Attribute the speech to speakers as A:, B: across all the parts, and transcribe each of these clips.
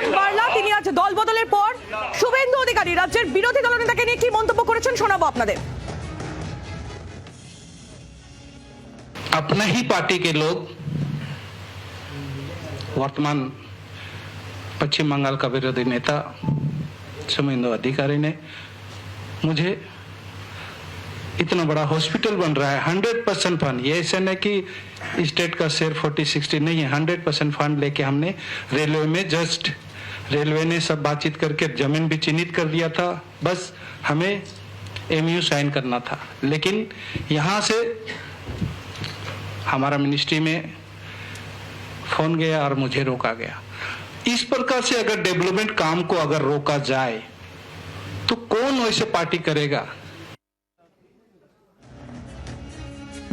A: জন বার্লা তিনি আজ দল বদলের পর শুভেন্দু অধিকারী রাজ্যের বিরোধী দলনেতাকে নিয়ে কি মন্তব্য করেছেন শোনাবো আপনাদের
B: अपना ही पार्टी के लोग वर्तमान पश्चिम बंगाल का विरोधी नेता शुभेंदु अधिकारी ने मुझे इतना बड़ा हॉस्पिटल बन रहा है हंड्रेड परसेंट फंड ये ऐसा नहीं कि स्टेट का शेयर फोर्टी सिक्सटी नहीं है हंड्रेड परसेंट फंड लेके हमने रेलवे में जस्ट रेलवे ने सब बातचीत करके जमीन भी चिन्हित कर दिया था बस हमें एमयू साइन करना था लेकिन यहाँ से हमारा मिनिस्ट्री में फोन गया और मुझे रोका गया इस प्रकार से अगर डेवलपमेंट काम को अगर रोका जाए तो कौन वैसे पार्टी करेगा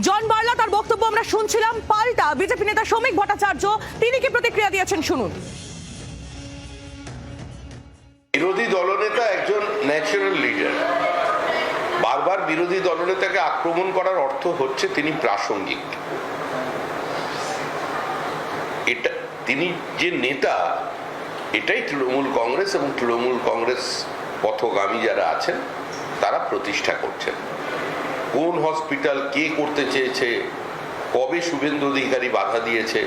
A: জন বার্লা তার বক্তব্য আমরা শুনছিলাম পাল্টা বিজেপি নেতা শ্রমিক ভট্টাচার্য তিনি কি প্রতিক্রিয়া দিয়েছেন শুনুন
C: একজন ন্যাচারাল লিডার বারবার বিরোধী দলনেতাকে আক্রমণ করার অর্থ হচ্ছে তিনি প্রাসঙ্গিক। এটা, তিনি যে নেতা, এটাই তৃণমূল কংগ্রেস এবং তৃণমূল কংগ্রেস পথগামী যারা আছেন, তারা প্রতিষ্ঠা করছেন। কোন হসপিটাল কে করতে চেয়েছে, কবে শুভেন্দু অধিকারী বাধা দিয়েছে,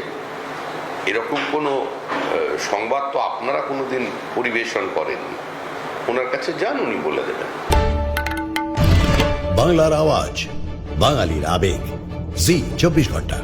C: এরকম কোনো সংবাদ তো আপনারা কোনোদিন পরিবেশন করেননি। ওনার কাছে যান উনি বলে দেবেন।
D: বাংলার আওয়াজ বাঙালির আবেগ। জি চব্বিশ ঘণ্টা।